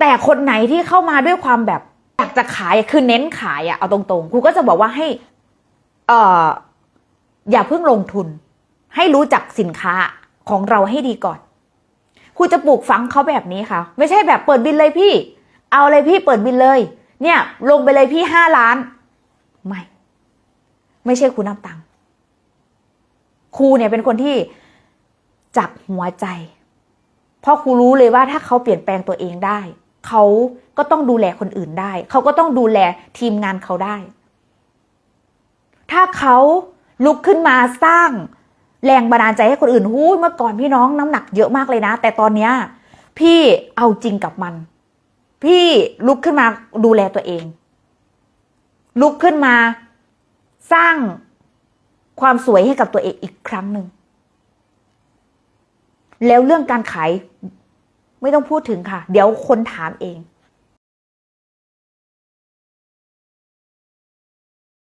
แต่คนไหนที่เข้ามาด้วยความแบบอยากจะขายคือเน้นขายอะเอาตรงๆครูก็จะบอกว่าให้เอ่ออย่าเพิ่งลงทุน ให้รู้จักสินค้าของเราให้ดีก่อนครูจะปลูกฝังเขาแบบนี้ค่ะ ไม่ใช่แบบเปิดบินเลยพี่ เอาเลยพี่เปิดบินเลย เนี่ย ลงไปเลยพี่ห้าล้าน ไม่ ไม่ใช่ครูนับตังค์ครูเนี่ยเป็นคนที่จับหัวใจ เพราะครูรู้เลยว่าถ้าเขาเปลี่ยนแปลงตัวเองได้ เขาก็ต้องดูแลคนอื่นได้ เขาก็ต้องดูแลทีมงานเขาได้ ถ้าเขาลุกขึ้นมาสร้างแรงบันดาลใจให้คนอื่นหูยเมื่อก่อนพี่น้องน้ำหนักเยอะมากเลยนะ แต่ตอนเนี้ยพี่เอาจริงกับมัน พี่ลุกขึ้นมาดูแลตัวเอง ลุกขึ้นมาสร้างความสวยให้กับตัวเองอีกครั้งหนึ่ง แล้วเรื่องการขาย ไม่ต้องพูดถึงค่ะ เดี๋ยวคนถามเอง